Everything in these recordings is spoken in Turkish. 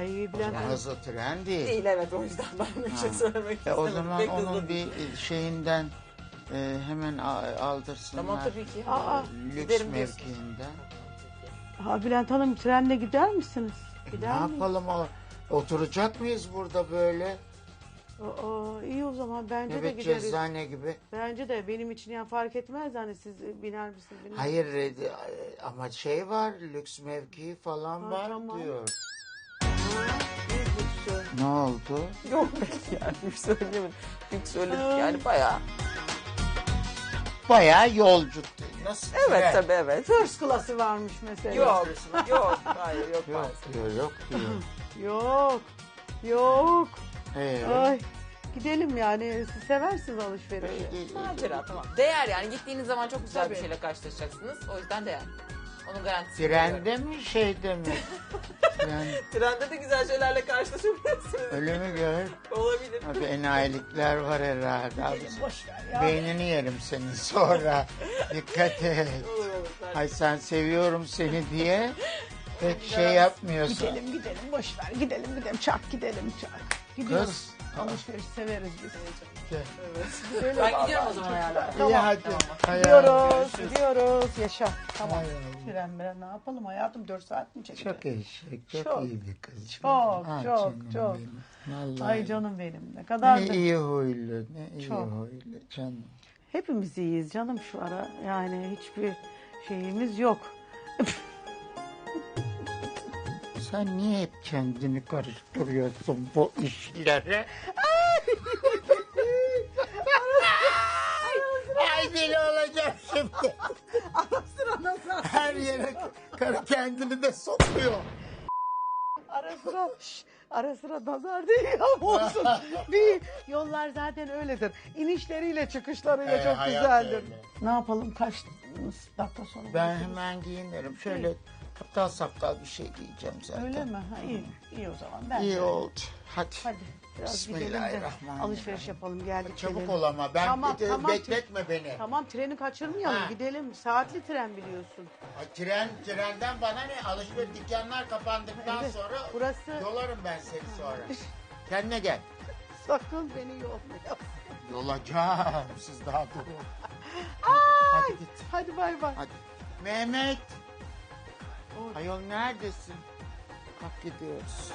Ay Bülent Hanım. Hızlı tren değil. Değil evet o yüzden ben bir şey söylemek E, istemedim. o zaman Pek hızlı onun değil. bir şeyinden e, hemen a- aldırsınlar. Tamam tabii ki. Aa, Lüks Giderim diyorsun. mevkiinden. Ha, Bülent Hanım trenle gider misiniz? Ne Gider miyiz? yapalım o? Oturacak mıyız burada böyle? Aa, iyi o zaman bence de gideriz. cezane gibi. Bence de benim için ya fark etmez hani siz biner misiniz? Bilmem. Hayır e, ama şey var lüks mevki falan Ha, var tamam. diyor. Ne oldu? Yok pek yani bir söyleyemedim. Çünkü söyledik yani bayağı. Bayağı yolcu. Nasıl? Evet tren? tabii evet. First class'ı varmış mesela. Yok yok hayır yok. Yok maalesef. diyor yok diyor. Yok. Yok. Ee, Ay. Gidelim yani. Siz seversiniz alışverişi. Macera tamam. Değer yani gittiğiniz zaman çok güzel Tabii. bir şeyle karşılaşacaksınız. O yüzden değer. Onun garantisi. Trende mi şeyde mi? Tren, Trende de güzel şeylerle karşılaşabilirsiniz. öyle mi gör? Olabilir. Abi enayilikler var herhalde. Abi. Boş ver ya. Beynini yerim senin sonra. Dikkat et. Olur olur. Ben- Ay sen seviyorum seni diye pek şey yapmıyorsun. Gidelim gidelim boş ver. Gidelim gidelim çak gidelim çak. Gidiyoruz. Kız. Alışveriş severiz biz. Gel. Ben gidiyorum o zaman yani. İyi hadi. Gidiyoruz, gidiyoruz. Yaşa. Tamam. Ay yavrum. Tren miren ne yapalım hayatım? 4 saat mi çekecek? Çok eşek, çok, Çok. iyi bir kız. Çok, Ah, çok, canım çok. benim. Vallahi. Ay canım benim ne kadar Ne da- iyi huylu, ne iyi Çok. huylu canım. Hepimiz iyiyiz canım şu ara. Yani hiçbir şeyimiz yok. Sen niye hep kendini karıştırıyorsun bu işlere? Ay deli olacağım şimdi. Yere karı kendini de sokuyor. Ara sıra şş, ara sıra nazar değil ama olsun. bir yollar zaten öyledir. İnişleriyle çıkışlarıyla Ee, çok hayat güzeldir. öyle. Ne yapalım kaç dakika sonra? Ben görüşürüz? hemen giyinirim. Şöyle aptal saptal bir şey giyeceğim zaten. Öyle mi? Ha, iyi. İyi o zaman. Ben İyi de- oldu. Hadi. Hadi biraz gidelim de Bismillahirrahmanirrahim. alışveriş yapalım geldik. Çabuk gelelim. ol ama. Ben Tamam, bir de tamam. bekletme beni. Tamam treni kaçırmayalım Ha. gidelim. Saatli tren biliyorsun. Ay, Tren, trenden bana ne? Alışveriş dükkanlar kapandıktan Evet, sonra burası- yolarım ben seni sonra. Kendine gel. Sakın beni yormayalım. Yolacağım. Siz daha durun. Hadi git. Hadi bay bay. Hadi. Mehmet. Oy. Ayol neredesin? Kalk gidiyoruz.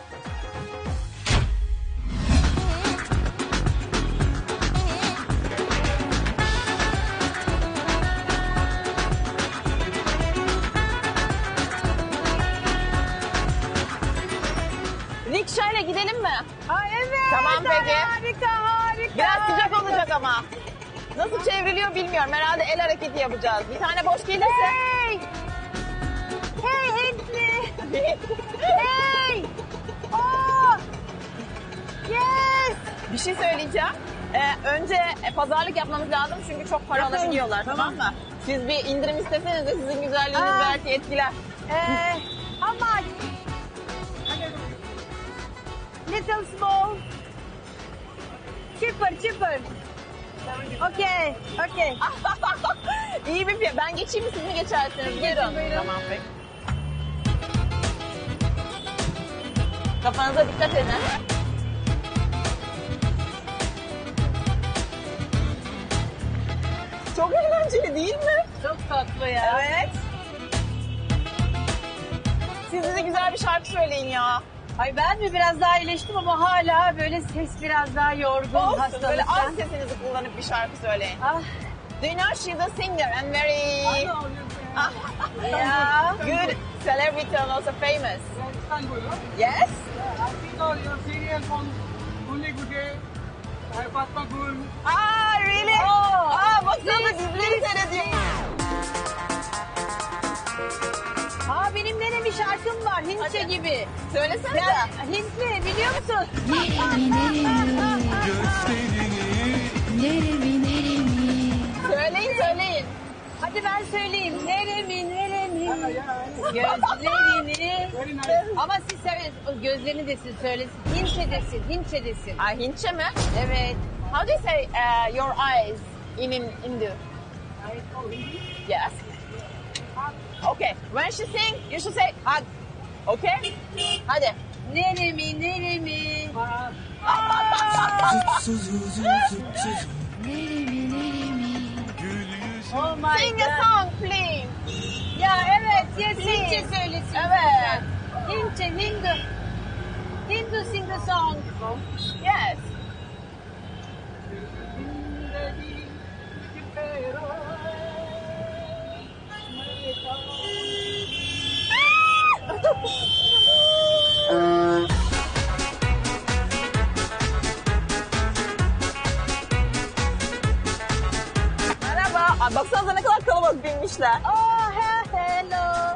Nasıl çevriliyor bilmiyorum. Herhalde el hareketi yapacağız. Bir tane boş gelirse. Hey. Hey Hintli. hey. Oh. Yes. bir şey söyleyeceğim. Ee, önce e, pazarlık yapmamız lazım çünkü çok para Yapalım. alabiliyorlar tamam mı? Siz bir indirim isteseniz de sizin güzelliğiniz Aa. belki etkiler. Eh, how much? Little small. Cheaper, cheaper. Okay, okay. İyi bir fiyat. Ben geçeyim mi siz mi geçersiniz? Buyurun. buyurun. Tamam peki. Kafanıza dikkat edin. Çok eğlenceli değil mi? Çok tatlı ya. Evet. Siz de güzel bir şarkı söyleyin ya. Ay ben mi biraz daha iyileştim ama hala böyle ses biraz daha yorgun Olsun hastalıktan. böyle az sesinizi kullanıp bir şarkı söyleyin. Ah, Do you know she's a singer and very ya. good celebrity and also famous? Yes? Ah really? Aa baksana dizileri seyrediyor. Aa benim benim bir şarkım var Hintçe gibi. Söylesene. Ben Hintli biliyor musun? Söyleyin söyleyin. Hadi ben söyleyeyim. Neremi neremi gözlerini. Ama siz söyle, o gözlerini desin söylesin. Hintçe desin, Hintçe desin. Ah Hintçe mi? Evet. How do you say uh, your eyes in, in Hindu? Yes. Okay. When she sing, you should say hug. Okay? Hadi. Neremi neremi. Neremi neremi. Oh my Sing a song please. Ya evet yes Hintçe söylesin. Evet. Hintçe Hindu. Hindu sing a song. Yes. Merhaba. Ay, baksanıza ne kadar kalabalık binmişler. Oh he- hello.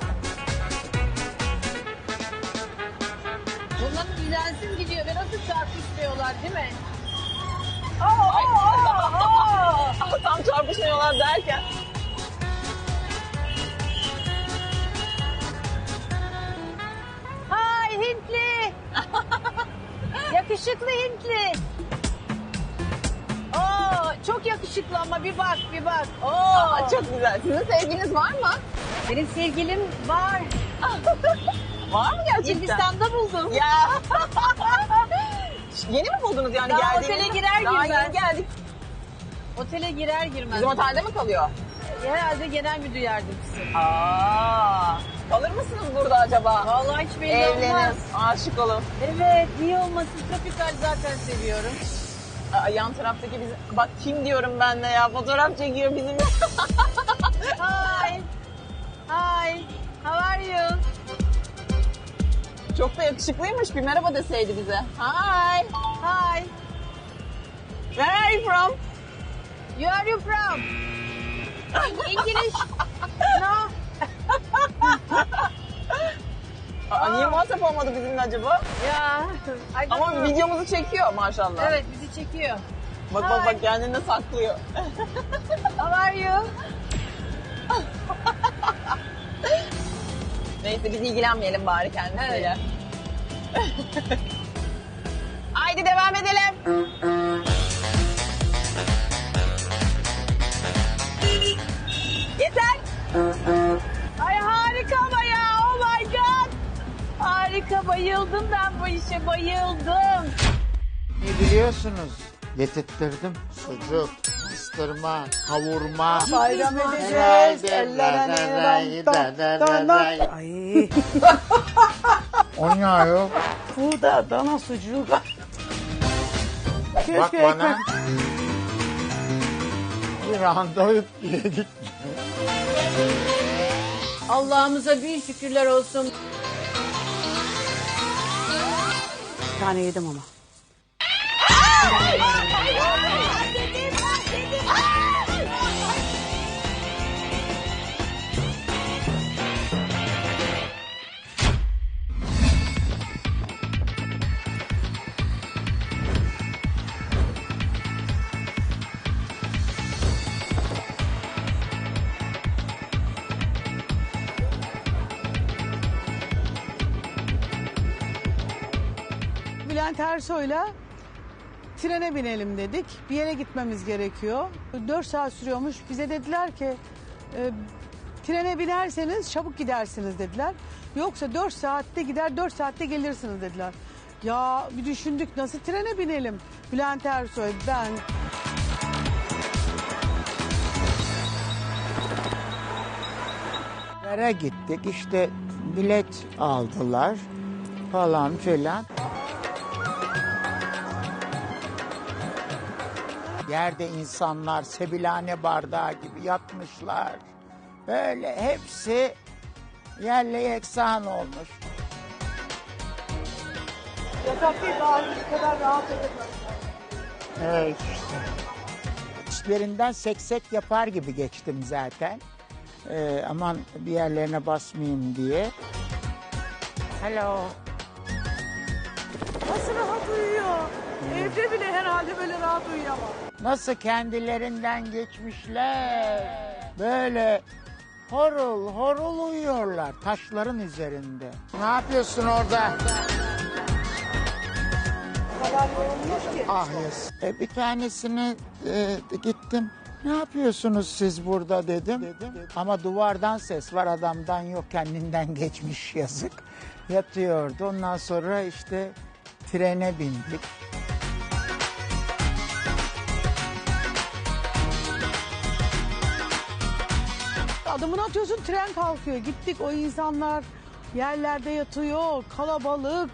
Bunların düzensiz gidiyor ve nasıl çarpışmıyorlar değil mi? Ay. Tam çarpışmıyorlar derken. Yakışıklı Hintli. Oo, çok yakışıklı ama bir bak bir bak. Oo. Aa, çok güzel. Sizin sevginiz var mı? Benim sevgilim var. Var mı gerçekten? Hindistan'da buldum. Ya. yeni mi buldunuz yani Daha geldiğinizde? otele girer Daha girmez. yeni geldik. Otele girer girmez. Bizim otelde mi kalıyor? Herhalde genel müdür yardımcısı. Aa. Mısınız burada acaba? Vallahi hiç belli Evlenin, olmaz. aşık olun. Evet, niye olmasın? Tropikal zaten seviyorum. Aa, yan taraftaki bizim... Bak kim diyorum ben de ya. Fotoğraf çekiyor bizim. Hi. Hi. How are you? Çok da yakışıklıymış. Bir merhaba deseydi bize. Hi. Hi. Where are you from? You are you from? English? No. Aa, niye muhatap olmadı bizimle acaba? Ya. I don't Ama know. videomuzu çekiyor maşallah. Evet, bizi çekiyor. Bak bak bak kendini de saklıyor. How are you? Neyse biz ilgilenmeyelim bari kendisiyle. Haydi devam edelim. İşe bayıldım. Ne biliyorsunuz? Getirttirdim. Sucuk, pastırma, kavurma. Bayram edeceğiz. Ay O ne ayol? bu da dana sucuğu. Keşke Bak bana. Bir anda yedik. Allah'ımıza bin şükürler olsun. Bir tane yedim ama. Bülent Ersoy'la trene binelim dedik. Bir yere gitmemiz gerekiyor. 4 saat sürüyormuş. Bize dediler ki e, trene binerseniz çabuk gidersiniz dediler. Yoksa 4 saatte gider 4 saatte gelirsiniz dediler. Ya bir düşündük nasıl trene binelim? Bülent Ersoy, ben, Yere gittik işte bilet aldılar falan filan. Yerde insanlar sebilane bardağı gibi yatmışlar. Böyle hepsi yerle yeksan olmuş. Evet işte. İçlerinden seksek yapar gibi geçtim zaten. Ee, aman bir yerlerine basmayayım diye. Hello. Nasıl rahat uyuyor? Evde bile herhalde böyle rahat uyuyamam. Nasıl kendilerinden geçmişler. Böyle horul horul uyuyorlar taşların üzerinde. Ne yapıyorsun orada? Ah yes. E, bir tanesini e, gittim Ne yapıyorsunuz siz burada dedim. Ama duvardan ses var adamdan yok kendinden geçmiş yazık. Yatıyordu. Ondan sonra işte trene bindik. Adımını atıyorsun tren kalkıyor. Gittik o insanlar yerlerde yatıyor. Kalabalık.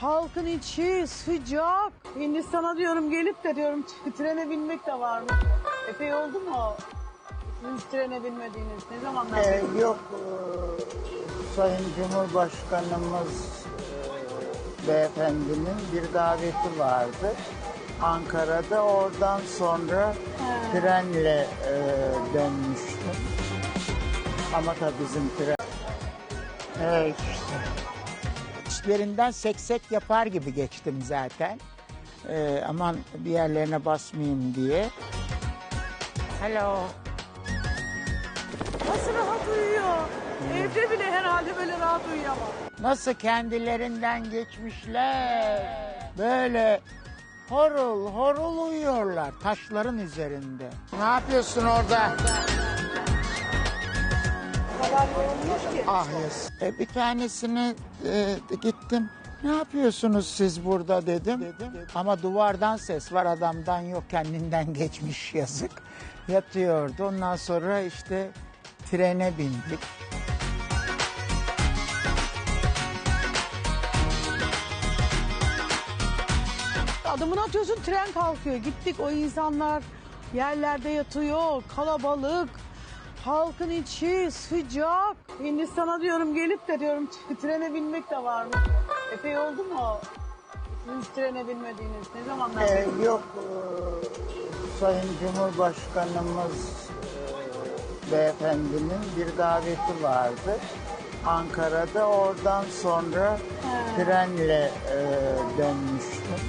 Halkın içi sıcak. Hindistan'a diyorum gelip de diyorum trene binmek de var mı? Epey oldu mu? Siz hiç trene binmediğiniz ne zamanlar? Ee, beri? yok e, Sayın Cumhurbaşkanımız e, beyefendinin bir daveti vardı. Ankara'da oradan sonra trenle e, dönmüştüm. Ama tabii bizim tren... Evet işte. İşlerinden seksek yapar gibi geçtim zaten. E, aman bir yerlerine basmayayım diye. Hello. Nasıl rahat uyuyor? Evde bile herhalde böyle rahat uyuyamam. Nasıl kendilerinden geçmişler. Böyle horul horul uyuyorlar taşların üzerinde. Ne yapıyorsun orada? Ah yes. E, bir tanesine e, gittim. Ne yapıyorsunuz siz burada dedim. Ama duvardan ses var adamdan yok kendinden geçmiş yazık. Yatıyordu. Ondan sonra işte trene bindik. Adımını atıyorsun tren kalkıyor. Gittik o insanlar yerlerde yatıyor. Kalabalık. Halkın içi sıcak. Hindistan'a diyorum gelip de diyorum trene binmek de var mı? Epey oldu mu? Siz hiç trene binmediğiniz ne zamanlar? Ee, beri? yok e, Sayın Cumhurbaşkanımız e, beyefendinin bir daveti vardı. Ankara'da oradan sonra trenle e, dönmüştüm.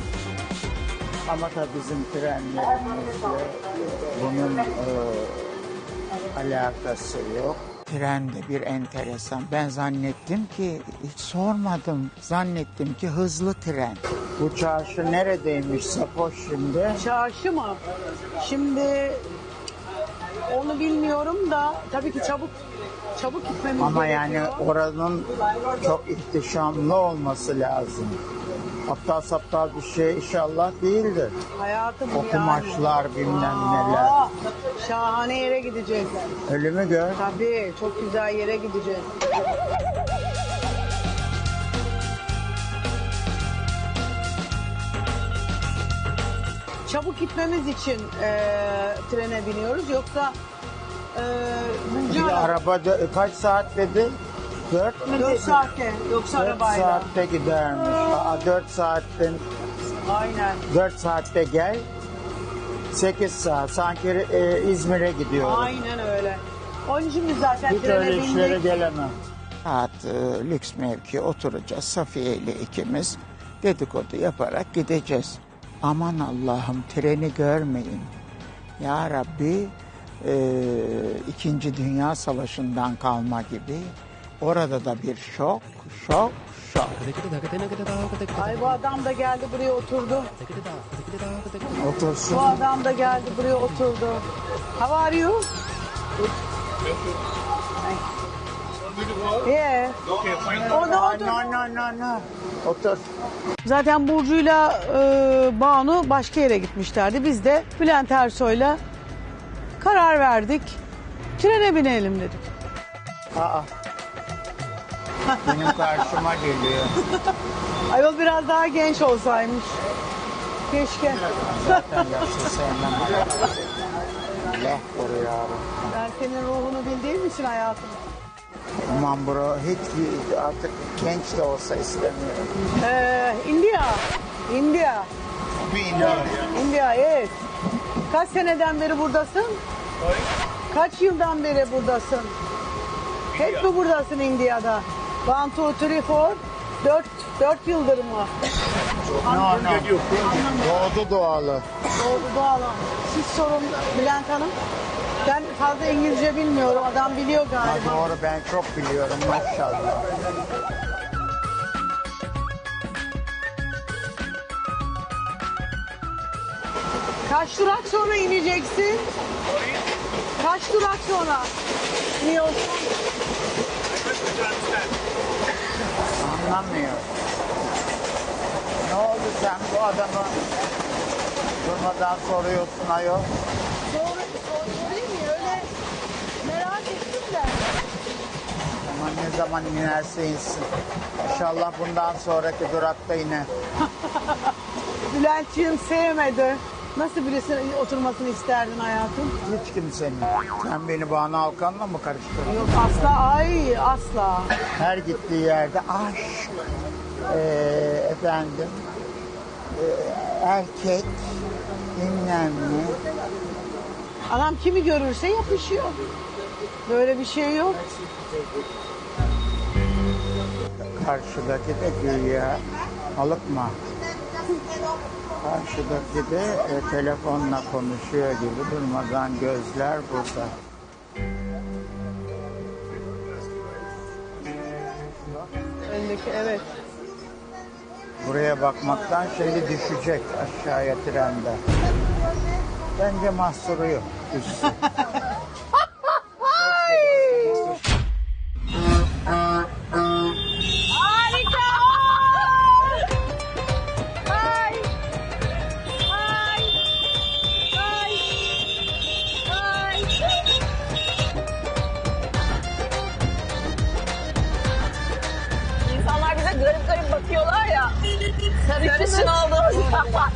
Ama tabii bizim trenlerimizle bunun e, alakası yok. Tren de bir enteresan. Ben zannettim ki hiç sormadım. Zannettim ki hızlı tren. Bu çarşı neredeymiş Sapoş şimdi? Çarşı mı? Şimdi onu bilmiyorum da tabii ki çabuk çabuk gitmemiz Ama yani gerekiyor. oranın çok ihtişamlı olması lazım. Aptal saptal bir şey inşallah değildir. Hayatım O yani. kumaşlar bilmem Aa, neler. Şahane yere gideceğiz. Ölümü gör. Tabii çok güzel yere gideceğiz. Çabuk gitmemiz için eee, trene biniyoruz. Yoksa eee Bir Bulgar araba dö- kaç saat dedi? Dört mü 4 dedi? saatte yoksa Dört arabayla. saatte gidermiş. Aa, dört saatten Aynen. 4 saatte gel. 8 saat. Sanki e, İzmir'e gidiyorum. Aynen öyle. Onun için biz zaten Hiç trene öyle işlere bindik. gelemem. Saat e, lüks mevki oturacağız Safiye ile ikimiz. Dedikodu yaparak gideceğiz. Aman Allah'ım treni görmeyin. Ya Rabbi e, İkinci Dünya Savaşı'ndan kalma gibi. Orada da bir şok, şok, şok. Ay bu adam da geldi buraya oturdu. Otursun. Bu adam da geldi buraya oturdu. How are you? Yeah. O da otur. No, no, no, no. Otur. Zaten Burcu'yla e, Banu başka yere gitmişlerdi. Biz de Bülent Ersoy'la karar verdik. Trene binelim dedik. Aa. Benim karşıma geliyor. Ayol biraz daha genç olsaymış. Keşke. Zaten yaşlı sevmem. Allah koru yavrum. Ben senin ruhunu bildiğim için hayatım. Aman bro hiç artık genç de olsa istemiyorum. Ee, India. India. India yes. Kaç seneden beri buradasın? Kaç yıldan beri buradasın? Hep mi buradasın India'da? One, two, three, four. Dört, dört yıldır mı? No, no. Doğdu doğalı. Doğru doğal. Siz sorun Bülent Hanım. Ben fazla İngilizce bilmiyorum. Adam biliyor Ha, galiba. doğru ben çok biliyorum maşallah. Kaç durak sonra ineceksin? Kaç durak sonra? İniyorsun. Anlamıyor. Ne oldu sen bu adamı durmadan soruyorsun ayol? Sonra sorayım mı? Öyle merak ettim de. Ama ne zaman inerse insin. İnşallah bundan sonraki durakta iner. Bülent'ciğim sevmedi. Nasıl birisinin oturmasını isterdin hayatım? Hiç kimsenin. Sen beni Banu Alkan'la mı karıştırdın? Yok asla ay asla. Her gittiği yerde aşk, eee, efendim, eee, erkek, bilmem ne. Adam kimi görürse yapışıyor. Böyle bir şey yok. Karşıdaki de güya alıkma. Karşıdaki de e, telefonla konuşuyor gibi durmadan gözler burada. Öndeki evet. Buraya bakmaktan şeyi düşecek aşağıya trende. Bence mahsuru yok. Düşsün. olduğumuz zaman.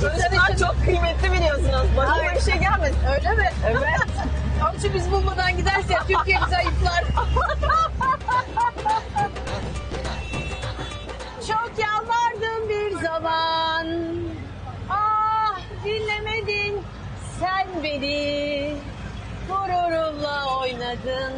Sarışınlar çok kıymetli biliyorsunuz. Başıma bir şey gelmedi. Öyle mi? Evet. Onun için biz bulmadan gidersek Türkiye bizi ayıplar. Çok yalvardım bir zaman. Ah dinlemedin sen beni. Gururumla oynadın.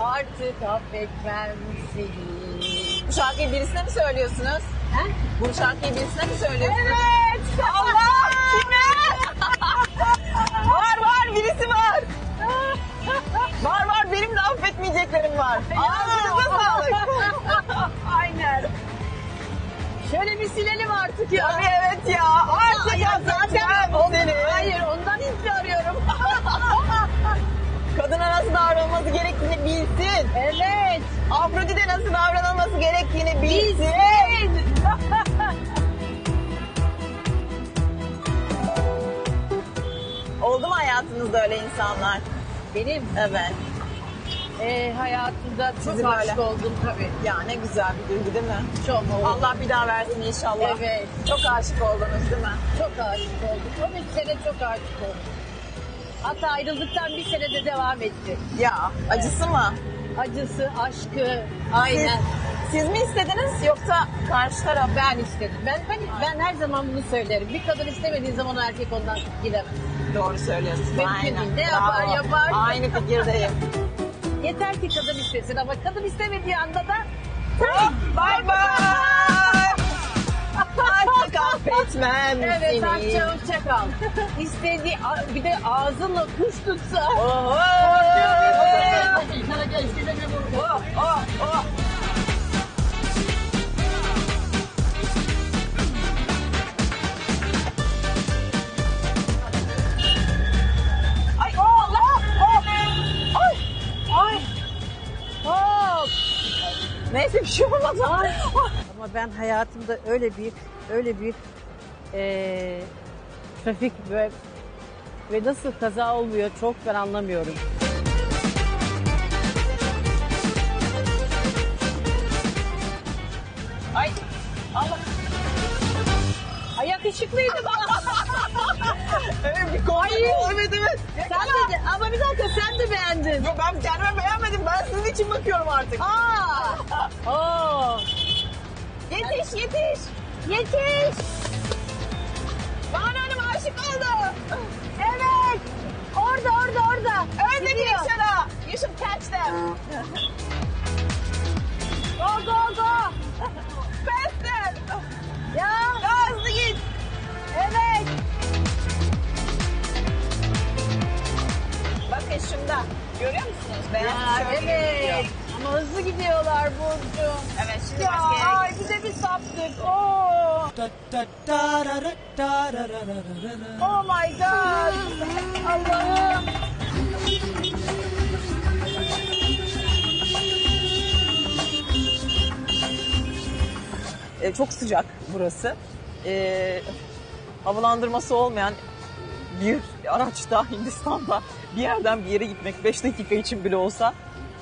Artık affetmem seni. Bu şarkıyı birisine mi söylüyorsunuz? He? Bu şarkıyı birisine mi söylüyorsunuz? Evet. Allah! Kime? var var birisi var. Var var benim de affetmeyeceklerim var. Ağzınıza sağlık. Aynen. Şöyle bir silelim artık ya. Tabii evet ya. Artık ya zaten ondan, seni. hayır ondan izli arıyorum. Kadına nasıl davranılması gerektiğini bilsin. evet. Afrodite nasıl davranılması gerektiğini bilsin. Bilsin. Hayatınızda öyle insanlar? Benim Evet. e, hayatımda çok Sizin aşık öyle. oldum tabii. Ya ne güzel bir duygu değil mi? Çok oldum. Allah bir daha versin inşallah. Evet. Çok aşık oldunuz değil mi? Çok aşık oldum. 13 sene çok aşık oldum. Hatta ayrıldıktan bir sene de devam etti. Ya acısı mı? Acısı, aşkı, Siz, aynen. siz mi istediniz yoksa karşı taraf? Ben istedim. Ben, ben, ben her zaman bunu söylerim. Bir kadın istemediği zaman o erkek ondan gidemez. Doğru söylüyorsunuz. Mümkün Aynen. değil. Ne yapar, Bravo. yapar. Aynı fikirdeyim. Yeter ki kadın istesin ama kadın istemediği anda da Hop, Bye bye. Artık affetmem evet seni. Akça hoşça kal. İstediği bir de ağzınla kuş tutsa. Oh, oh. Oh, oh, Neyse bir şey olmadı. Ama ben hayatımda öyle büyük, öyle büyük eee, trafik ve ve nasıl kaza olmuyor çok ben anlamıyorum. Ay, Allah. Ay yakışıklıydı bana. Bir konu. Evet, evet. sen de, ama bir dakika sen de beğendin. Yok ben kendime beğenmedim. Ben sizin için bakıyorum artık. Aa. Oo. Yetiş, yetiş. Yetiş. Banu Hanım aşık oldu. Evet. Orada orada orada. Ön Gidiyor. direksiyona. You should catch them. Go go go. Faster. Ya. Daha hızlı git. Evet. Bakın şunda. Görüyor musunuz? Beyaz Ya, tişörtü gidiyor. Ama hızlı gidiyorlar Burcu. Evet şimdi Ya başka yere ay bir de bir saptık. Oo. Oh my god. Allah'ım. E, çok sıcak burası. E, havalandırması olmayan bir araçta Hindistan'da bir yerden bir yere gitmek 5 dakika için bile olsa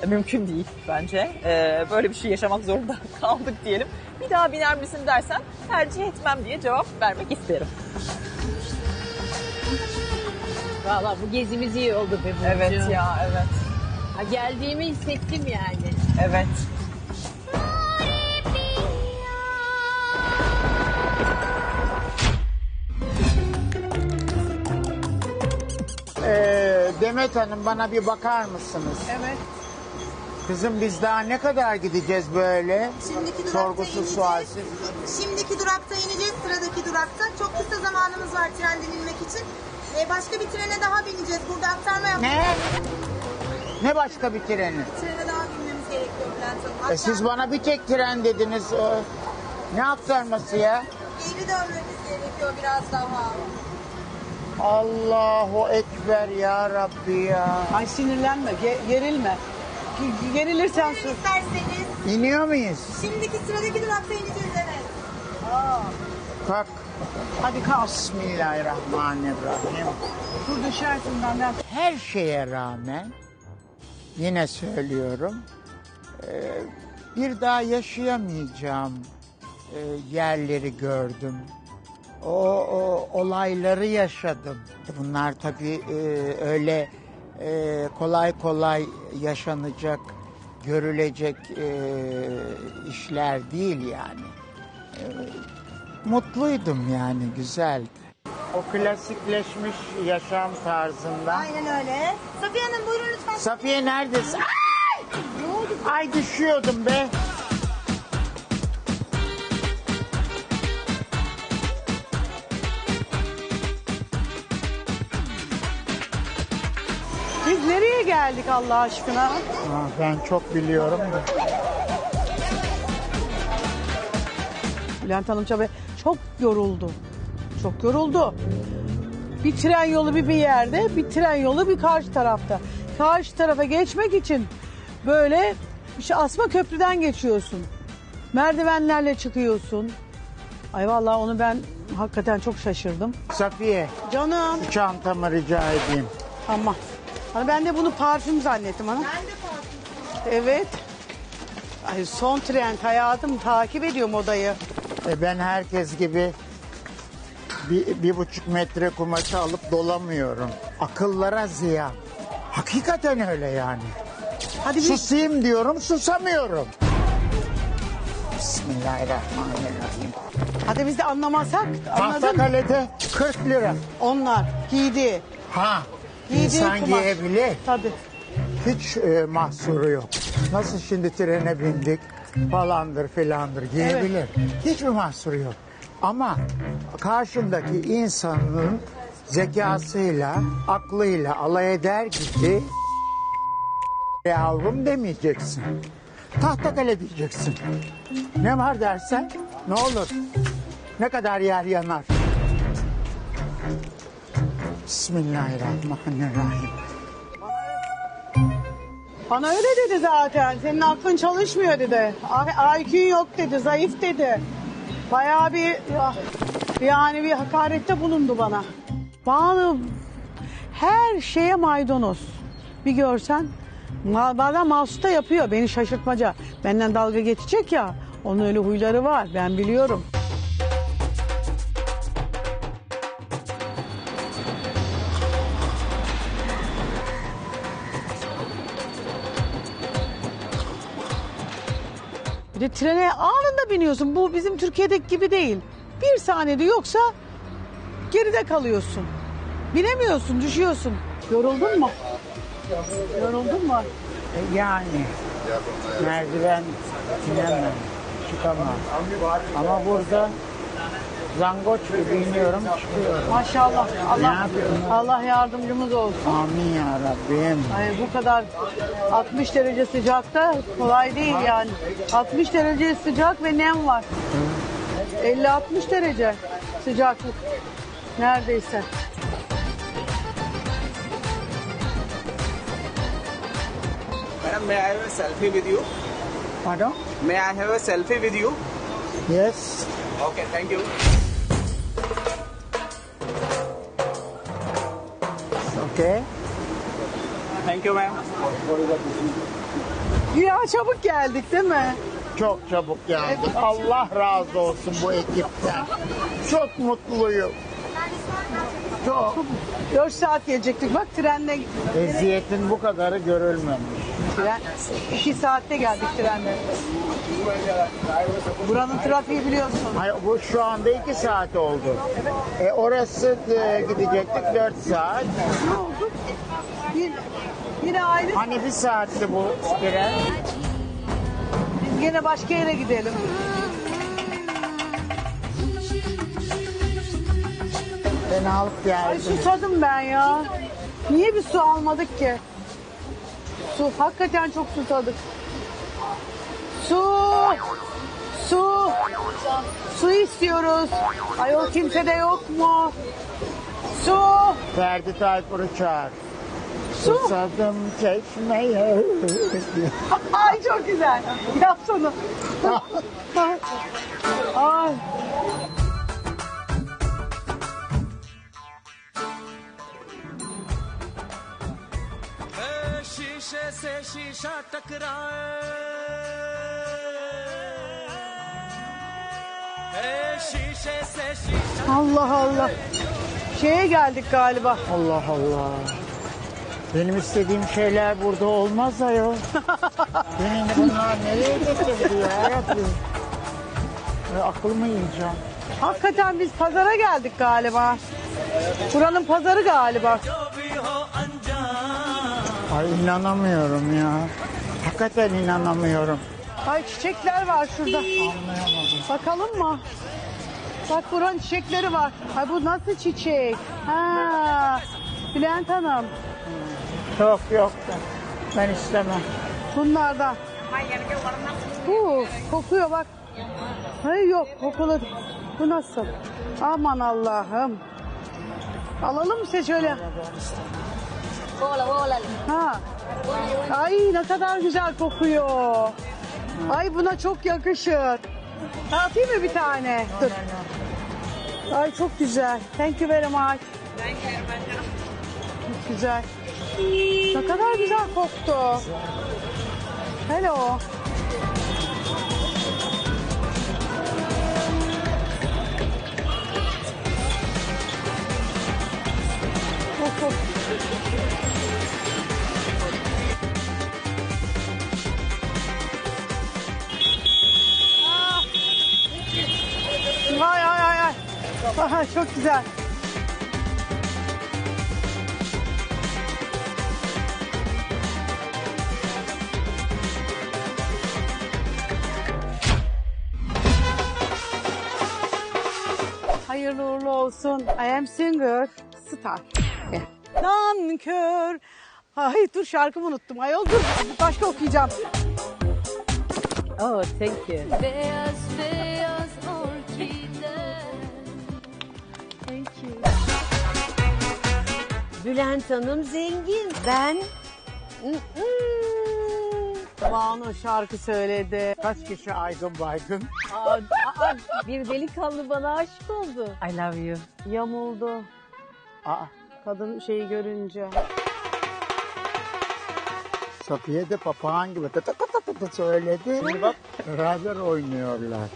mümkün değil bence. E, böyle bir şey yaşamak zorunda kaldık diyelim. Bir daha biner misin dersen tercih etmem diye cevap vermek isterim. Valla bu gezimiz iyi oldu be Burcu. Evet ya evet. Ha, geldiğimi hissettim yani. Evet. Ee, Demet Hanım bana bir bakar mısınız? Evet. Kızım biz daha ne kadar gideceğiz böyle? Şimdiki durakta Sorgusuz ineceğiz. sualsiz. Şimdiki durakta ineceğiz, sıradaki durakta. Çok kısa zamanımız var trenden inmek için. Ee, başka bir trene daha bineceğiz. Burada aktarma yapacağız. Ne? Ne başka bir treni? Trene daha binmemiz gerekiyor Bülent Hanım. E siz bana bir tek tren dediniz. Ee, ne aktarması ya? Geri dönmemiz gerekiyor biraz daha. Allahu Ekber ya Rabbi ya. Ay sinirlenme, ge- gerilme. Gerilirsen sus. İsterseniz İniyor muyuz? şimdiki sıradaki durakta ineceğiz evet. Kalk. Hadi kalk. Bismillahirrahmanirrahim. Dur düşersin benden. Her şeye rağmen yine söylüyorum e, bir daha yaşayamayacağım e, yerleri gördüm. O, o olayları yaşadım. Bunlar tabii e, öyle e, kolay kolay yaşanacak, görülecek e, işler değil yani. E, mutluydum yani, güzeldi. O klasikleşmiş yaşam tarzından. Aynen öyle. Safiye Hanım buyurun lütfen. Safiye neredesin? Ay! Ay düşüyordum be. Nereye geldik Allah aşkına? Aa, ben çok biliyorum da. Bülent Hanım Çabe çok yoruldu. Çok yoruldu. Bir tren yolu bir bir yerde, bir tren yolu bir karşı tarafta. Karşı tarafa geçmek için böyle işte asma köprüden geçiyorsun. Merdivenlerle çıkıyorsun. Ay vallahi onu ben hakikaten çok şaşırdım. Safiye Canım. çantamı rica edeyim. Ama. Hani ben de bunu parfüm zannettim ana. Ben de kalktım. Evet. Ay son trend hayatım takip ediyor modayı. E ben herkes gibi bir, bir buçuk metre kumaşı alıp dolamıyorum. Akıllara ziyan. Hakikaten öyle yani. Hadi bir Susayım diyorum susamıyorum. Bismillahirrahmanirrahim. hadi biz de anlamasak anladın mı? Tahtakale'de 40 lira. Onlar giydi. Ha Giydiği insan kumaş. giyebilir. Tabii. Hiç e, mahsuru yok. Nasıl şimdi trene bindik falandır filandır giyebilir. Hiçbir mahsuru yok. Ama karşındaki insanın zekasıyla, aklıyla alay eder gibi yavrum demeyeceksin. Tahtakale diyeceksin. Ne var dersen ne olur. Ne kadar yer yanar. Bismillahirrahmanirrahim. Bana öyle dedi zaten. Senin aklın çalışmıyor dedi. IQ'un yok dedi. Zayıf dedi. Bayağı bir ya- yani bir hakarette bulundu bana. Bana her şeye maydanoz. Bir görsen bazen mahsus da yapıyor beni şaşırtmaca. Benden dalga geçecek ya. Onun öyle huyları var ben biliyorum. Trene anında biniyorsun. Bu bizim Türkiye'deki gibi değil. Bir saniyede yoksa geride kalıyorsun. Binemiyorsun, düşüyorsun. Yoruldun mu? Yoruldun mu? E, Yani merdiven inemem, çıkamam. Ama burada zangoç gibi iniyorum, çıkıyorum. Maşallah. Allah, yapıyorsun? Allah yardımcımız olsun. Amin ya Rabbim. Ay bu kadar 60 derece sıcakta kolay değil yani. 60 derece sıcak ve nem var. 50-60 derece sıcaklık. Neredeyse. Madam, may I have a selfie with you? Pardon? May I have a selfie with you? Yes. Okay, thank you. Okay. Thank you, ma'am. Ya çabuk geldik değil mi? Çok çabuk geldik. Allah razı olsun bu ekipten. Çok mutluyum. Çok. 4 saat gelecektik. Bak trenle Eziyetin bu kadarı görülmemiş. Tren. 2 saatte geldik trenle. Buranın trafiği biliyorsun. Hayır, bu şu anda iki saat oldu. E, orası e, gidecektik dört saat. Ne oldu? Yine, yine aynı. Hani bir saatti bu tren. Biz gene başka yere gidelim. Fenalık Ay geldi. susadım ben ya. Niye bir su almadık ki? Su. Hakikaten çok susadık. Su. Su. Su istiyoruz. Ayol kimse de yok mu? Su. Ferdi Tayfur'u çağır. Su. Susadım çeşmeye. Ay çok güzel. Yap onu. Ay. शीशे से शीशा टकराए शीशे से शीशा Allah Allah. Şeye geldik galiba. Allah Allah. Benim istediğim şeyler burada olmaz ayol. Beni bunlar nereye getirdi ya Rabbi? E, aklımı yiyeceğim. Hakikaten biz pazara geldik galiba. Buranın pazarı galiba. Ay inanamıyorum ya. Hakikaten inanamıyorum. Ay çiçekler var şurada. Anlayamadım. Bakalım mı? Bak buranın çiçekleri var. Ay bu nasıl çiçek? Ha. Bülent Hanım. Yok yok. Ben istemem. Bunlardan. Bu kokuyor bak. Hayır yok kokulu. Bu nasıl? Aman Allah'ım. Alalım mı size şöyle? Ha. Ay ne kadar güzel kokuyor. Ay buna çok yakışır. Atayım mı bir tane? Dur. Ay çok güzel. Thank you very much. Çok güzel. Ne kadar güzel koktu. Hello. Of, of. Aha, çok güzel. Hayırlı uğurlu olsun. I am singer, star. Nankör. Ay dur şarkımı unuttum. Ayol dur. Başka okuyacağım. Oh, thank you. Beyaz beyaz Bülent Hanım zengin. Ben Banu şarkı söyledi. Kaç kişi aygın baygın? Aa, aa, bir delikanlı bana aşık oldu. I love you. Yamuldu. Aa, Kadın şeyi görünce. Safiye de papağan gibi tı tı tı tı tı söyledi. Şimdi bak beraber oynuyorlar.